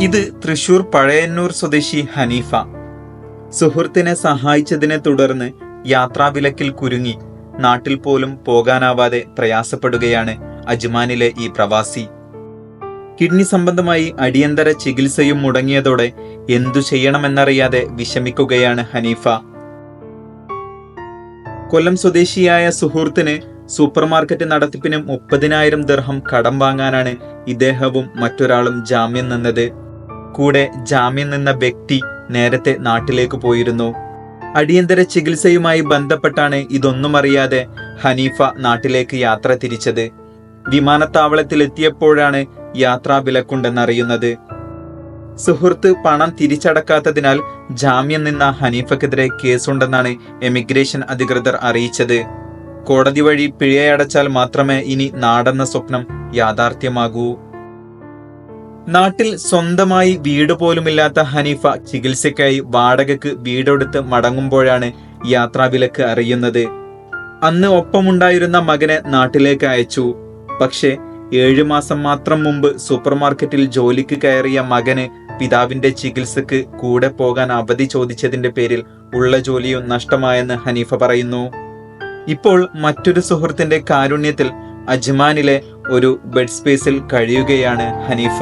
ഇത് തൃശൂർ പഴയന്നൂർ സ്വദേശി ഹനീഫ. സുഹൃത്തിനെ സഹായിച്ചതിനെ തുടർന്ന് യാത്രാവിലക്കിൽ കുരുങ്ങി നാട്ടിൽ പോലും പോകാനാവാതെ പ്രയാസപ്പെടുകയാണ് അജ്മാനിലെ ഈ പ്രവാസി. കിഡ്നി സംബന്ധമായി അടിയന്തര ചികിത്സയും മുടങ്ങിയതോടെ എന്തു ചെയ്യണമെന്നറിയാതെ വിഷമിക്കുകയാണ് ഹനീഫ. കൊല്ലം സ്വദേശിയായ സുഹൃത്തിന് സൂപ്പർമാർക്കറ്റ് നടത്തിപ്പിന് മുപ്പതിനായിരം ദർഹം കടം വാങ്ങാനാണ് ഇദ്ദേഹവും മറ്റൊരാളും ജാമ്യം നിന്നത്. കൂടെ ജാമ്യം നിന്ന വ്യക്തി നേരത്തെ നാട്ടിലേക്ക് പോയിരുന്നു. അടിയന്തര ചികിത്സയുമായി ബന്ധപ്പെട്ടാണ് ഇതൊന്നും അറിയാതെ ഹനീഫ നാട്ടിലേക്ക് യാത്ര തിരിച്ചത്. വിമാനത്താവളത്തിലെത്തിയപ്പോഴാണ് യാത്രാ വിലക്കുണ്ടെന്നറിയുന്നത്. സുഹൃത്ത് പണം തിരിച്ചടക്കാത്തതിനാൽ ജാമ്യം നിന്ന ഹനീഫക്കെതിരെ കേസുണ്ടെന്നാണ് എമിഗ്രേഷൻ അധികൃതർ അറിയിച്ചത്. കോടതി വഴി പിഴയടച്ചാൽ മാത്രമേ ഇനി നാടെന്ന സ്വപ്നം യാഥാർത്ഥ്യമാകൂ. നാട്ടിൽ സ്വന്തമായി വീട് പോലുമില്ലാത്ത ഹനീഫ ചികിത്സയ്ക്കായി വാടകയ്ക്ക് വീടെടുത്ത് മടങ്ങുമ്പോഴാണ് യാത്രാവിലക്ക് അറിയുന്നത്. അന്ന് ഒപ്പമുണ്ടായിരുന്ന മകനെ നാട്ടിലേക്ക് അയച്ചു. പക്ഷേ ഏഴു മാസം മാത്രം മുമ്പ് സൂപ്പർമാർക്കറ്റിൽ ജോലിക്ക് കയറിയ മകന് പിതാവിന്റെ ചികിത്സക്ക് കൂടെ പോകാൻ അവധി ചോദിച്ചതിന്റെ പേരിൽ ഉള്ള ജോലിയും നഷ്ടമായെന്ന് ഹനീഫ പറയുന്നു. ഇപ്പോൾ മറ്റൊരു സുഹൃത്തിന്റെ കാരുണ്യത്തിൽ അജ്മാനിലെ ഒരു ബെഡ് സ്പേസിൽ കഴിയുകയാണ് ഹനീഫ.